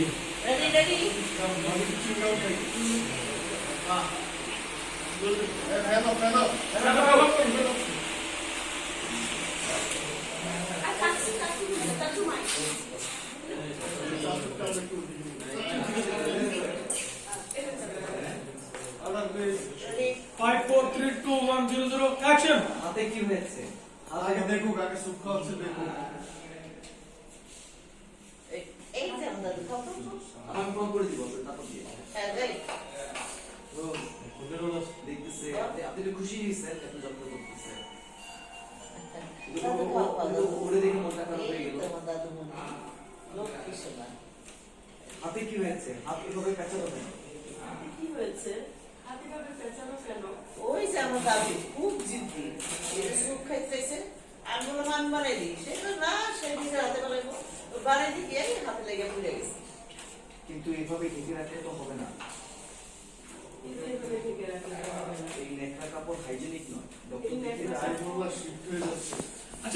ready? I can't see that too. That too much. Ready? Five four three two one zero zero action হাতে কি হয়েছে আগে দেখুক আগে সুপ খাওয়াচ্ছে দেখুক এই- এই যে আমাদের খাও, খাও, খাও। আমি ফোন করে দিব তারপর দিয়ে হ্যাঁ, ready? ও দেখতেছে আপনি আপনি তো খুশি হয়েছেন এত যত্ন করতেছে। দাদু খাও, খাও, দাদু। ওরে দেখে মনটা খারাপ হয়ে গেল। তো আমার দাদু মনে হয়। লক্ষ্মী সোনা। হাতে কি হয়েছে? হাত এভাবে কাঁচানো কেন? কি হয়েছে? হাতে ভাবে পেঁচানো কেন? ওই যে আমার দাদু খুব জিদ্দি। এই যে স্যুপ খাইতে চাইছে আমি বললাম আমি বানাই দিই। সে তো না সে নিজের হাতে বানাইবো। তো বানাই দিই হাতে লেগে পুড়ে গেছে। কিন্তু এইভাবে ঢেকে রাখলে তো হবে না। এই নেকড়া কাপড় হাইজেনিক নয়। ডক্টর হয়ে যাচ্ছে।